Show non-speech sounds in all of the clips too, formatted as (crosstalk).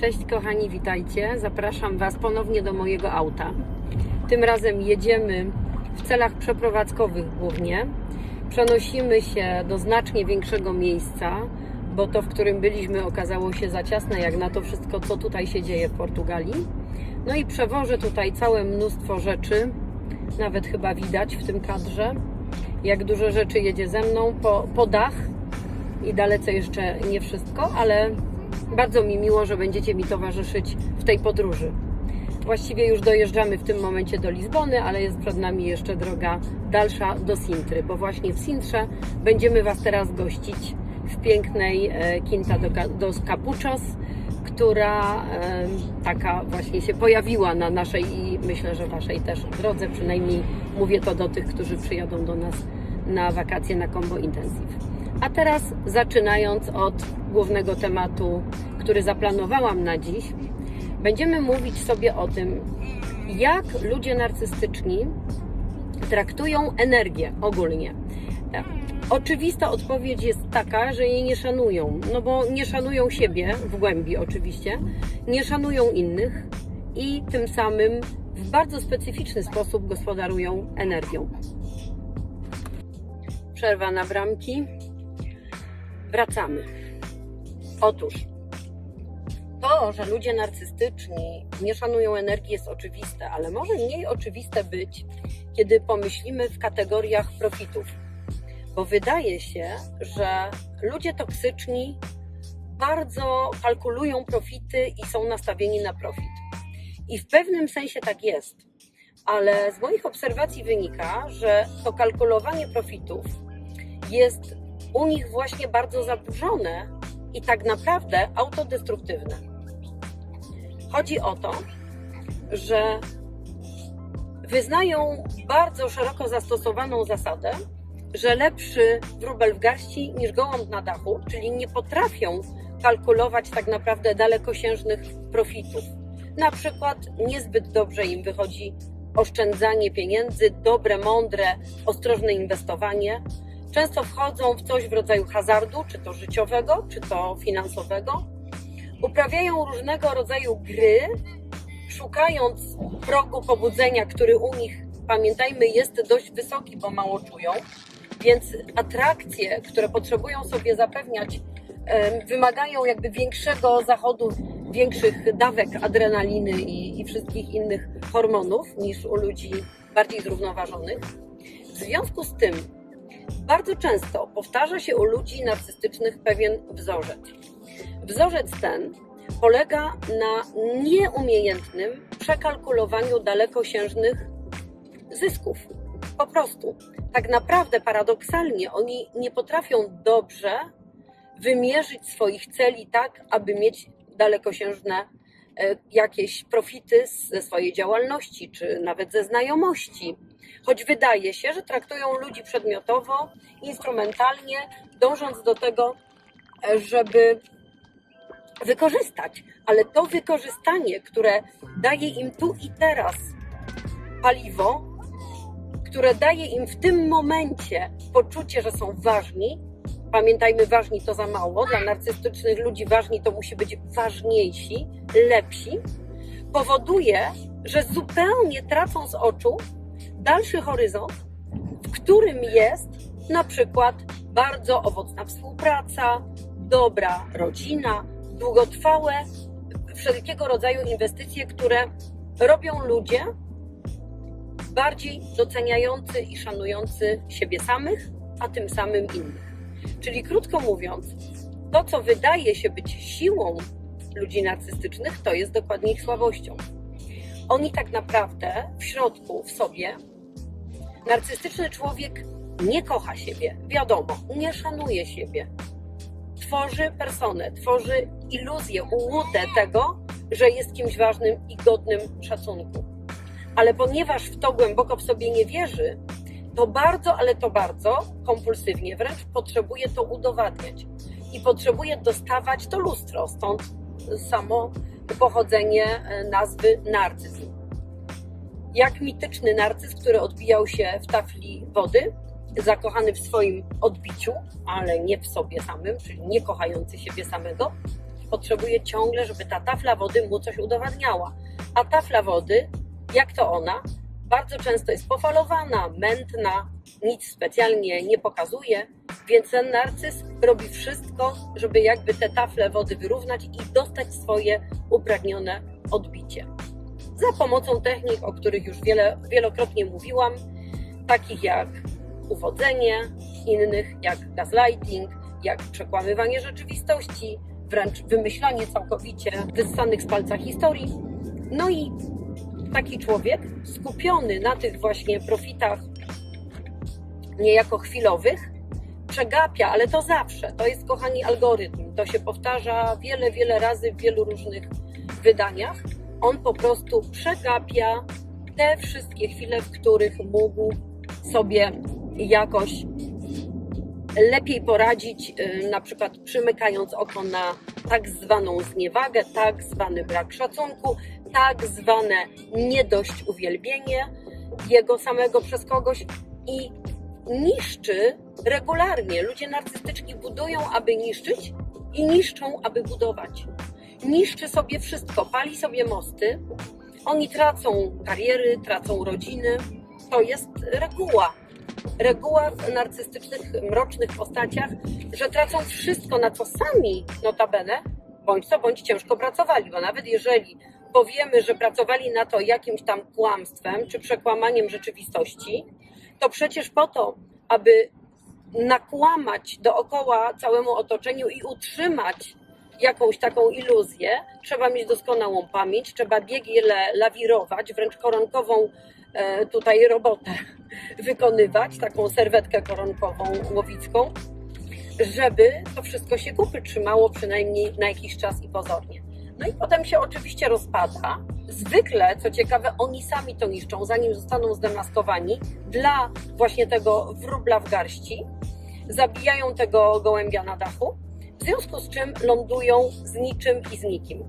Cześć kochani, witajcie. Zapraszam Was ponownie do mojego auta. Tym razem jedziemy w celach przeprowadzkowych głównie. Przenosimy się do znacznie większego miejsca, bo to, w którym byliśmy, okazało się za ciasne, jak na to wszystko, co tutaj się dzieje w Portugalii. No i przewożę tutaj całe mnóstwo rzeczy, nawet chyba widać w tym kadrze, jak dużo rzeczy jedzie ze mną po, po dach i dalece jeszcze nie wszystko, ale bardzo mi miło, że będziecie mi towarzyszyć w tej podróży. Właściwie już dojeżdżamy w tym momencie do Lizbony, ale jest przed nami jeszcze droga dalsza do Sintry, bo właśnie w Sintrze będziemy Was teraz gościć w pięknej e, Quinta dos Capuchos, która taka właśnie się pojawiła na naszej i myślę, że Waszej też drodze, przynajmniej mówię to do tych, którzy przyjadą do nas na wakacje na Combo Intensive. A teraz zaczynając od głównego tematu, który zaplanowałam na dziś, będziemy mówić sobie o tym, jak ludzie narcystyczni traktują energię ogólnie. Oczywista odpowiedź jest taka, że jej nie szanują, no bo nie szanują siebie w głębi oczywiście, nie szanują innych i tym samym w bardzo specyficzny sposób gospodarują energią. Przerwa na bramki. Wracamy. Otóż to, że ludzie narcystyczni nie szanują energii jest oczywiste, ale może mniej oczywiste być, kiedy pomyślimy w kategoriach profitów. Bo wydaje się, że ludzie toksyczni bardzo kalkulują profity i są nastawieni na profit. I w pewnym sensie tak jest. Ale z moich obserwacji wynika, że to kalkulowanie profitów jest u nich właśnie bardzo zaburzone i tak naprawdę autodestruktywne. Chodzi o to, że wyznają bardzo szeroko zastosowaną zasadę, że lepszy wróbel w garści niż gołąb na dachu, czyli nie potrafią kalkulować tak naprawdę dalekosiężnych profitów. Na przykład niezbyt dobrze im wychodzi oszczędzanie pieniędzy, dobre, mądre, ostrożne inwestowanie. Często wchodzą w coś w rodzaju hazardu, czy to życiowego, czy to finansowego. Uprawiają różnego rodzaju gry, szukając progu pobudzenia, który u nich, pamiętajmy, jest dość wysoki, bo mało czują. Więc atrakcje, które potrzebują sobie zapewniać, wymagają jakby większego zachodu, większych dawek adrenaliny i, i wszystkich innych hormonów niż u ludzi bardziej zrównoważonych. W związku z tym bardzo często powtarza się u ludzi narcystycznych pewien wzorzec. Wzorzec ten polega na nieumiejętnym przekalkulowaniu dalekosiężnych zysków. Po prostu. Tak naprawdę, paradoksalnie, oni nie potrafią dobrze wymierzyć swoich celi tak, aby mieć dalekosiężne jakieś profity ze swojej działalności, czy nawet ze znajomości. Choć wydaje się, że traktują ludzi przedmiotowo, instrumentalnie, dążąc do tego, e, żeby wykorzystać. Ale to wykorzystanie, które daje im tu i teraz paliwo, które daje im w tym momencie poczucie, że są ważni. Pamiętajmy, ważni to za mało. Dla narcystycznych ludzi ważni to musi być ważniejsi, lepsi. Powoduje, że zupełnie tracą z oczu dalszy horyzont, w którym jest na przykład bardzo owocna współpraca, dobra rodzina, długotrwałe wszelkiego rodzaju inwestycje, które robią ludzie bardziej doceniający i szanujący siebie samych, a tym samym innych. Czyli krótko mówiąc, to co wydaje się być siłą ludzi narcystycznych, to jest dokładnie ich słabością. Oni tak naprawdę w środku, w sobie, narcystyczny człowiek nie kocha siebie, wiadomo, nie szanuje siebie. Tworzy personę, tworzy iluzję, ułudę tego, że jest kimś ważnym i godnym szacunku ale ponieważ w to głęboko w sobie nie wierzy, to bardzo, ale to bardzo kompulsywnie wręcz potrzebuje to udowadniać i potrzebuje dostawać to lustro, stąd samo pochodzenie e, nazwy narcyzm. Jak mityczny narcyz, który odbijał się w tafli wody, zakochany w swoim odbiciu, ale nie w sobie samym, czyli nie kochający siebie samego, potrzebuje ciągle, żeby ta tafla wody mu coś udowadniała. A tafla wody, jak to ona, bardzo często jest pofalowana, mętna, nic specjalnie nie pokazuje, więc ten narcyz robi wszystko, żeby jakby te tafle wody wyrównać i dostać swoje upragnione odbicie. Za pomocą technik, o których już wiele, wielokrotnie mówiłam, takich jak uwodzenie, innych jak gaslighting, jak przekłamywanie rzeczywistości, wręcz wymyślanie całkowicie wyssanych z palca historii. No i taki człowiek skupiony na tych właśnie profitach niejako chwilowych, przegapia, ale to zawsze. To jest, kochani, algorytm. To się powtarza wiele, wiele razy w wielu różnych wydaniach. On po prostu przegapia te wszystkie chwile, w których mógł sobie jakoś lepiej poradzić, yy, na przykład przymykając oko na tak zwaną zniewagę, tak zwany brak szacunku, tak zwane nie dość uwielbienie jego samego przez kogoś i niszczy regularnie. Ludzie narcystyczni budują, aby niszczyć i niszczą, aby budować. Niszczy sobie wszystko, pali sobie mosty. Oni tracą kariery, tracą rodziny. To jest reguła. Reguła w narcystycznych, mrocznych postaciach, że tracą wszystko, na co sami notabene, bądź co bądź ciężko pracowali, bo nawet jeżeli powiemy, że pracowali na to jakimś tam kłamstwem czy przekłamaniem rzeczywistości, to przecież po to, aby nakłamać dookoła całemu otoczeniu i utrzymać jakąś taką iluzję, trzeba mieć doskonałą pamięć, trzeba biegle lawirować, wręcz koronkową e, tutaj robotę (laughs) wykonywać, taką serwetkę koronkową łowicką, żeby to wszystko się kupy trzymało przynajmniej na jakiś czas i pozornie. No i potem się oczywiście rozpada. Zwykle, co ciekawe, oni sami to niszczą, zanim zostaną zdemaskowani dla właśnie tego wróbla w garści. Zabijają tego gołębia na dachu, w związku z czym lądują z niczym i z nikim.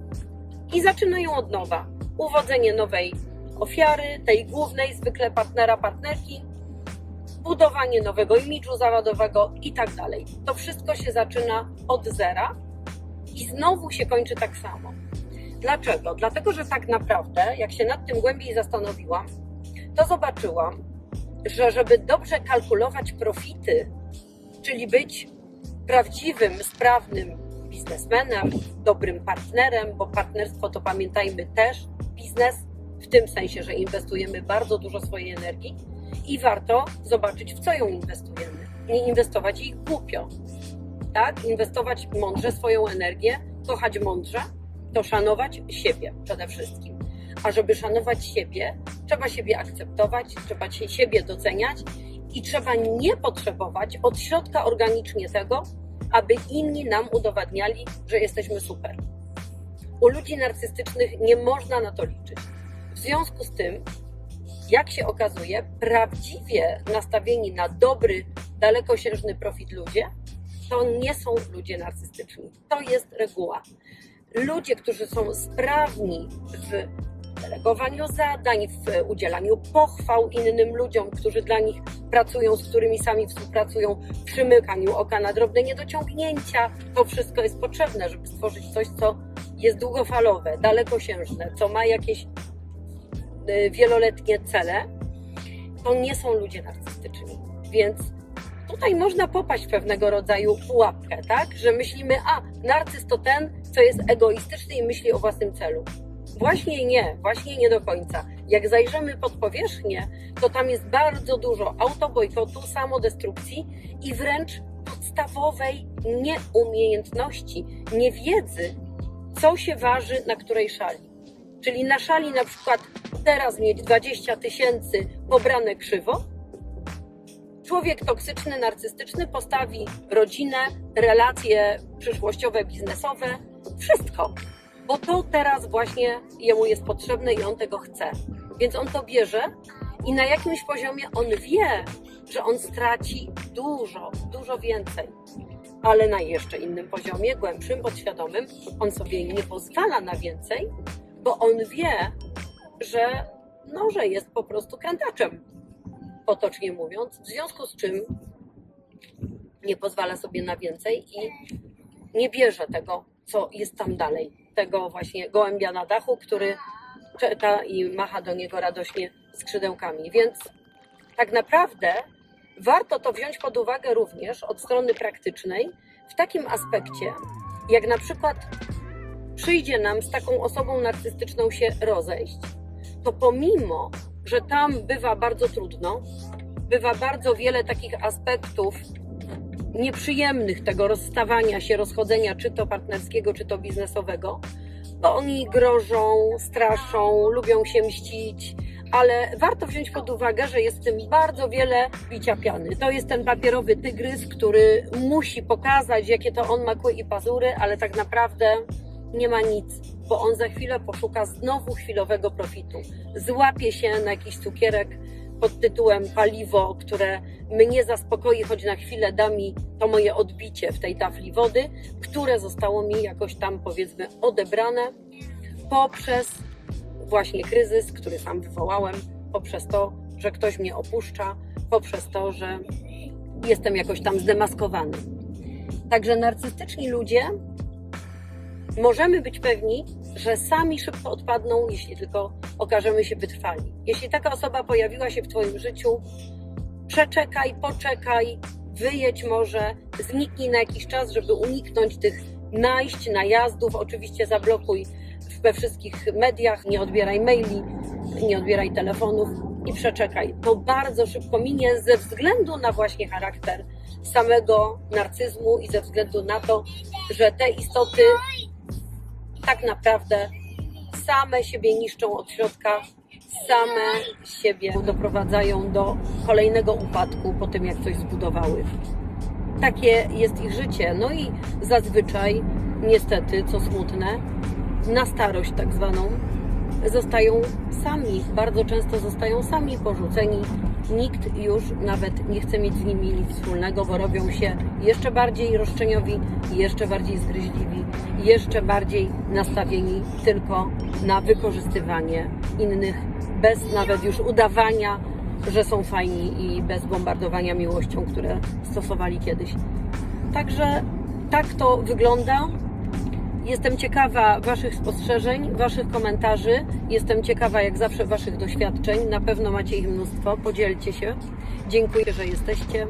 I zaczynają od nowa. Uwodzenie nowej ofiary, tej głównej, zwykle partnera, partnerki, budowanie nowego imidżu zawodowego i tak dalej. To wszystko się zaczyna od zera i znowu się kończy tak samo. Dlaczego? Dlatego, że tak naprawdę, jak się nad tym głębiej zastanowiłam, to zobaczyłam, że żeby dobrze kalkulować profity, czyli być prawdziwym, sprawnym biznesmenem, dobrym partnerem, bo partnerstwo to pamiętajmy też biznes, w tym sensie, że inwestujemy bardzo dużo swojej energii i warto zobaczyć, w co ją inwestujemy. Nie inwestować jej głupio. Tak? Inwestować mądrze swoją energię, kochać mądrze, to szanować siebie przede wszystkim. A żeby szanować siebie, trzeba siebie akceptować, trzeba siebie doceniać i trzeba nie potrzebować od środka organicznie tego, aby inni nam udowadniali, że jesteśmy super. U ludzi narcystycznych nie można na to liczyć. W związku z tym, jak się okazuje, prawdziwie nastawieni na dobry, dalekosiężny profit ludzie, to nie są ludzie narcystyczni. To jest reguła. Ludzie, którzy są sprawni w delegowaniu zadań, w udzielaniu pochwał innym ludziom, którzy dla nich pracują, z którymi sami współpracują, przymykaniu oka na drobne niedociągnięcia. To wszystko jest potrzebne, żeby stworzyć coś, co jest długofalowe, dalekosiężne, co ma jakieś y, wieloletnie cele. To nie są ludzie narcystyczni. Więc tutaj można popaść w pewnego rodzaju pułapkę, tak? Że myślimy, a narcyz to ten, co jest egoistyczny i myśli o własnym celu. Właśnie nie, właśnie nie do końca. Jak zajrzymy pod powierzchnię, to tam jest bardzo dużo autobojkotu, samodestrukcji i wręcz podstawowej nieumiejętności, niewiedzy, co się waży na której szali. Czyli na szali na przykład teraz mieć 20 tysięcy pobrane krzywo, człowiek toksyczny, narcystyczny postawi rodzinę, relacje przyszłościowe, biznesowe, wszystko. Bo to teraz właśnie jemu jest potrzebne i on tego chce. Więc on to bierze i na jakimś poziomie on wie, że on straci dużo, dużo więcej. Ale na jeszcze innym poziomie, głębszym, podświadomym, on sobie nie pozwala na więcej, bo on wie, że, no, że jest po prostu krętaczem potocznie mówiąc, w związku z czym nie pozwala sobie na więcej i nie bierze tego co jest tam dalej. Tego właśnie gołębia na dachu, który czeka i macha do niego radośnie skrzydełkami. Więc tak naprawdę warto to wziąć pod uwagę również od strony praktycznej, w takim aspekcie, jak na przykład przyjdzie nam z taką osobą narcystyczną się rozejść, to pomimo, że tam bywa bardzo trudno, bywa bardzo wiele takich aspektów nieprzyjemnych tego rozstawania się, rozchodzenia, czy to partnerskiego, czy to biznesowego, bo oni grożą, straszą, lubią się mścić, ale warto wziąć pod uwagę, że jest w tym bardzo wiele bicia piany. To jest ten papierowy tygrys, który musi pokazać, jakie to on ma kły i pazury, ale tak naprawdę nie ma nic, bo on za chwilę poszuka znowu chwilowego profitu. Złapie się na jakiś cukierek pod tytułem paliwo, które mnie zaspokoi, choć na chwilę da mi to moje odbicie w tej tafli wody, które zostało mi jakoś tam powiedzmy odebrane poprzez właśnie kryzys, który sam wywołałem, poprzez to, że ktoś mnie opuszcza, poprzez to, że jestem jakoś tam zdemaskowany. Także narcystyczni ludzie możemy być pewni, że sami szybko odpadną, jeśli tylko okażemy się wytrwali. Jeśli taka osoba pojawiła się w Twoim życiu, przeczekaj, poczekaj, wyjedź może, zniknij na jakiś czas, żeby uniknąć tych najść, najazdów. Oczywiście zablokuj we wszystkich mediach, nie odbieraj maili, nie odbieraj telefonów i przeczekaj. To bardzo szybko minie ze względu na właśnie charakter samego narcyzmu i ze względu na to, że te istoty tak naprawdę same siebie niszczą od środka, same siebie doprowadzają do kolejnego upadku po tym, jak coś zbudowały. Takie jest ich życie. No i zazwyczaj, niestety, co smutne, na starość tak zwaną, zostają sami, bardzo często zostają sami porzuceni. Nikt już nawet nie chce mieć z nimi nic wspólnego, bo robią się jeszcze bardziej roszczeniowi, jeszcze bardziej zgryźliwi, jeszcze bardziej nastawieni tylko na wykorzystywanie innych, bez nawet już udawania, że są fajni i bez bombardowania miłością, które stosowali kiedyś. Także tak to wygląda. Jestem ciekawa Waszych spostrzeżeń, Waszych komentarzy. Jestem ciekawa, jak zawsze, Waszych doświadczeń. Na pewno macie ich mnóstwo. Podzielcie się. Dziękuję, że jesteście.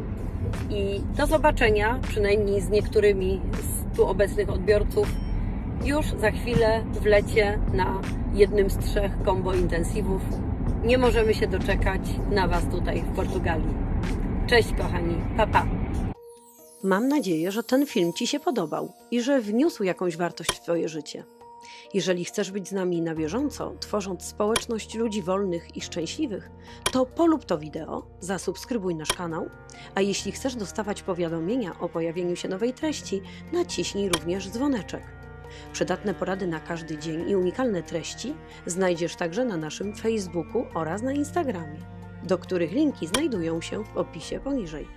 I do zobaczenia, przynajmniej z niektórymi z tu obecnych odbiorców, już za chwilę w lecie na jednym z trzech kombo intensywów. Nie możemy się doczekać na Was tutaj w Portugalii. Cześć, kochani. Pa, pa. Mam nadzieję, że ten film Ci się podobał i że wniósł jakąś wartość w Twoje życie. Jeżeli chcesz być z nami na bieżąco, tworząc społeczność ludzi wolnych i szczęśliwych, to polub to wideo, zasubskrybuj nasz kanał, a jeśli chcesz dostawać powiadomienia o pojawieniu się nowej treści, naciśnij również dzwoneczek. Przydatne porady na każdy dzień i unikalne treści znajdziesz także na naszym Facebooku oraz na Instagramie, do których linki znajdują się w opisie poniżej.